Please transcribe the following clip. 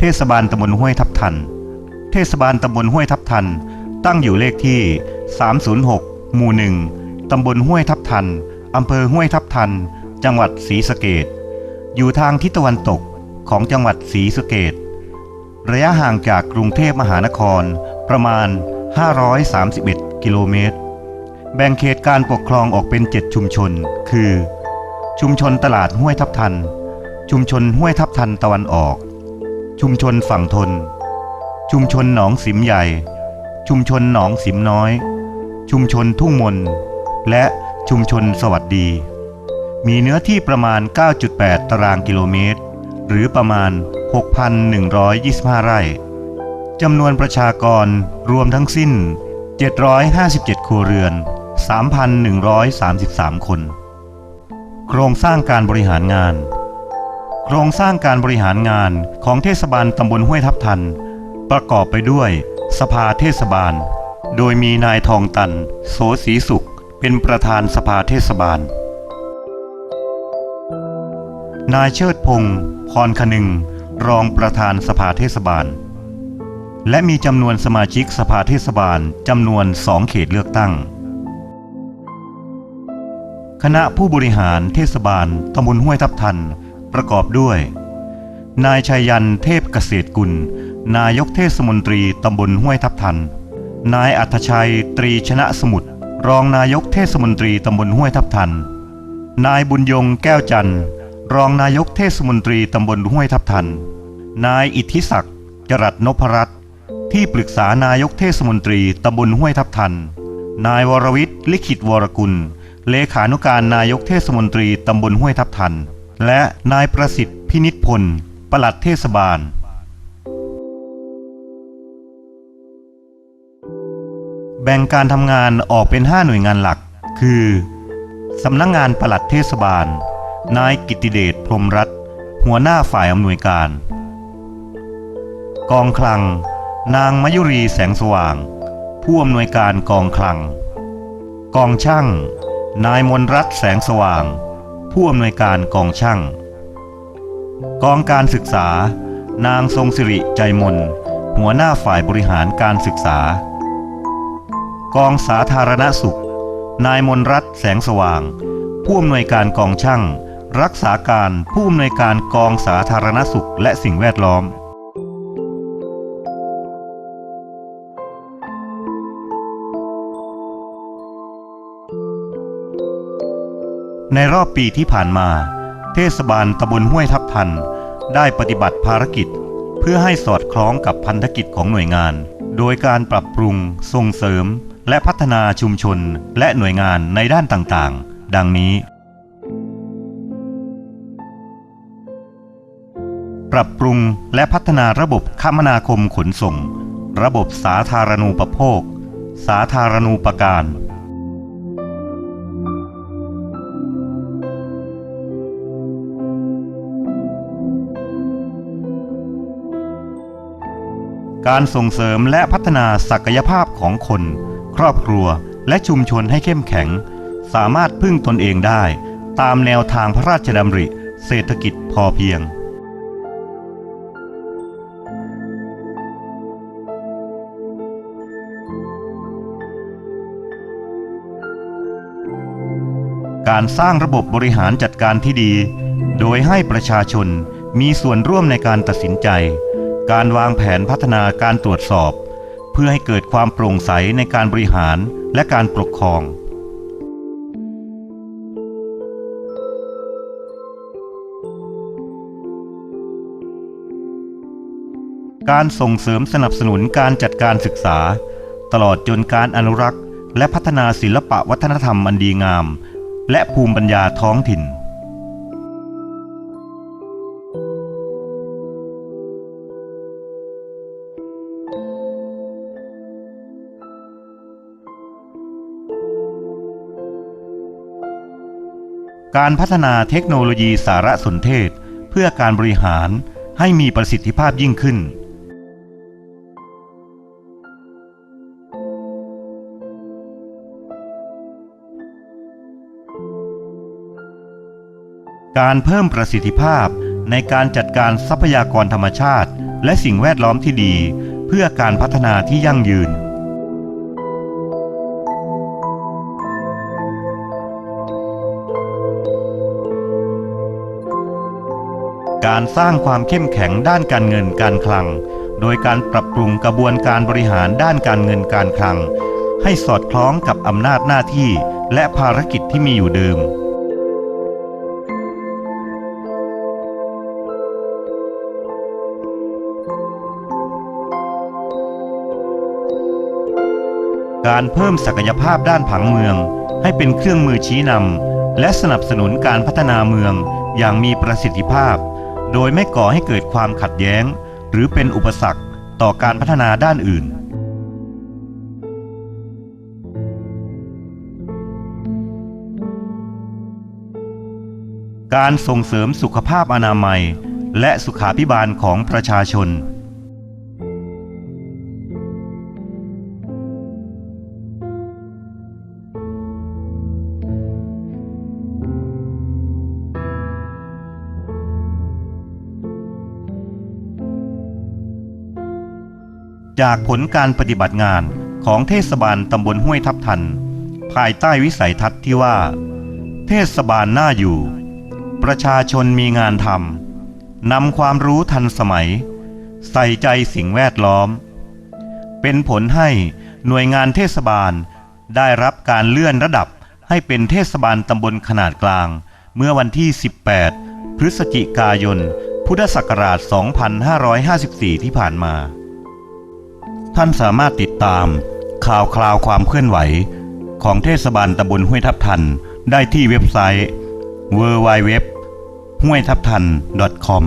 เทศบาลตำบลห้วยทับทัน เทศบาลตำบลห้วยทับทัน ตั้งอยู่เลขที่ 306 หมู่หนึ่งตำบลห้วยทับทัน อำเภอห้วยทับทัน จังหวัดศรีสะเกดอยู่ทางทิศตะวันตกของจังหวัดศรีสะเกดระยะห่างจากกรุงเทพมหานครประมาณ 531 กิโลเมตร แบ่งเขตการปกครองออกเป็น 7 ชุมชน คือ ชุมชนตลาดห้วยทับทัน ชุมชนห้วยทับทันตะวันออก ชุมชนฝั่งทน ชุมชนหนองสิมใหญ่ ชุมชนหนองสิมน้อย ชุมชนทุ่งมน และชุมชนสวัสดี มีเนื้อที่ประมาณ 9.8 ตารางกิโลเมตร หรือประมาณ 6,125 ไร่จำนวนประชากรรวมทั้งสิ้น 757 ครัวเรือน 3,133 คน โครงสร้างการบริหารงาน โครงสร้างการบริหารงานของเทศบาลตำบลห้วยทับทัน ประกอบไปด้วยสภาเทศบาล โดยมีนายทองตัน โสศรีสุข เป็นประธานสภาเทศบาล นายเชิดพงศ์พรคนึง รองประธานสภาเทศบาล และมีจำนวนสมาชิกสภาเทศบาลจำนวนสองเขตเลือกตั้ง คณะผู้บริหารเทศบาลตำบลห้วยทับทัน ประกอบด้วย นายชัยยันเทพเกษตรกุล นายกเทศมนตรีตำบลห้วยทับทัน นายอัธชัยตรีชนะสมุทรรองนายกเทศมนตรีตำบลห้วยทับทัน นายบุญยงแก้วจันทร์รองนายกเทศมนตรีตำบลห้วยทับทัน นายอิทธิศักดิ์จรัสนพรัตน์ที่ปรึกษานายกเทศมนตรีตำบลห้วยทับทัน นายวรวิทย์ลิขิตวรกุล เลขานุการนายกเทศมนตรีตำบลห้วยทับทัน และนายประสิทธิ์พินิจพล ปลัดเทศบาล แบ่งการทำงานออกเป็น 5 หน่วยงานหลัก คือสำนักงงานปลัดเทศบาล นายกิติเดชพรมรัตน์หัวหน้าฝ่ายอำนวยการ กองคลัง นางมยุรีแสงสว่าง ผู้อำนวยการกองคลัง กองช่าง นายมนรัตน์แสงสว่าง ผู้อำนวยการกองช่าง กองการศึกษา นางทรงสิริใจมน หัวหน้าฝ่ายบริหารการศึกษา กองสาธารณสุข นายมนรัตน์แสงสว่าง ผู้อำนวยการกองช่าง รักษาการผู้อำนวยการกองสาธารณสุขและสิ่งแวดล้อม ในรอบปีที่ผ่านมา เทศบาลตำบลห้วยทับทัน ได้ปฏิบัติภารกิจ เพื่อให้สอดคล้องกับพันธกิจของหน่วยงาน โดยการปรับปรุง ส่งเสริม และพัฒนาชุมชน และหน่วยงานในด้านต่างๆ ดังนี้ ปรับปรุงและพัฒนาระบบคมนาคมขนส่ง ระบบสาธารณูปโภค สาธารณูปการ การส่งเสริมและพัฒนาศักยภาพของคน ครอบครัวและชุมชนให้เข้มแข็ง สามารถพึ่งตนเองได้ ตามแนวทางพระราชดำริ เศรษฐกิจพอเพียงการสร้างระบบบริหารจัดการที่ดี โดยให้ประชาชนมีส่วนร่วมในการตัดสินใจ การวางแผนพัฒนาการตรวจสอบ เพื่อให้เกิดความโปร่งใสในการบริหารและการปกครอง การส่งเสริมสนับสนุนการจัดการศึกษา ตลอดจนการอนุรักษ์ และพัฒนาศิลปะวัฒนธรรมอันดีงาม และภูมิปัญญาท้องถิ่น การพัฒนาเทคโนโลยีสารสนเทศ เพื่อการบริหารให้มีประสิทธิภาพยิ่งขึ้น การเพิ่มประสิทธิภาพในการจัดการทรัพยากรธรรมชาติ และสิ่งแวดล้อมที่ดี เพื่อการพัฒนาที่ยั่งยืน การสร้างความเข้มแข็งด้านการเงินการคลัง โดยการปรับปรุงกระบวนการบริหารด้านการเงินการคลัง ให้สอดคล้องกับอำนาจหน้าที่และภารกิจที่มีอยู่เดิม การเพิ่มศักยภาพด้านผังเมือง ให้เป็นเครื่องมือชี้นำและสนับสนุนการพัฒนาเมืองอย่างมีประสิทธิภาพ โดยไม่ก่อให้เกิดความขัดแย้ง หรือเป็นอุปสรรคต่อการพัฒนาด้านอื่น การส่งเสริมสุขภาพอนามัย และสุขาพิบาลของประชาชน จากผลการปฏิบัติงานของเทศบาลตำบลห้วยทับทัน ภายใต้วิสัยทัศน์ที่ว่า เทศบาลน่าอยู่ ประชาชนมีงานทำนำความรู้ทันสมัย ใส่ใจสิ่งแวดล้อม เป็นผลให้หน่วยงานเทศบาลได้รับการเลื่อนระดับให้เป็นเทศบาลตำบลขนาดกลาง เมื่อวันที่ 18 พฤศจิกายน พุทธศักราช 2554 ที่ผ่านมา ท่านสามารถติดตาม ข่าวคราวความเคลื่อนไหว ของเทศบาลตำบลห้วยทับทัน ได้ที่เว็บไซต์ www ห้วยทับทัน .com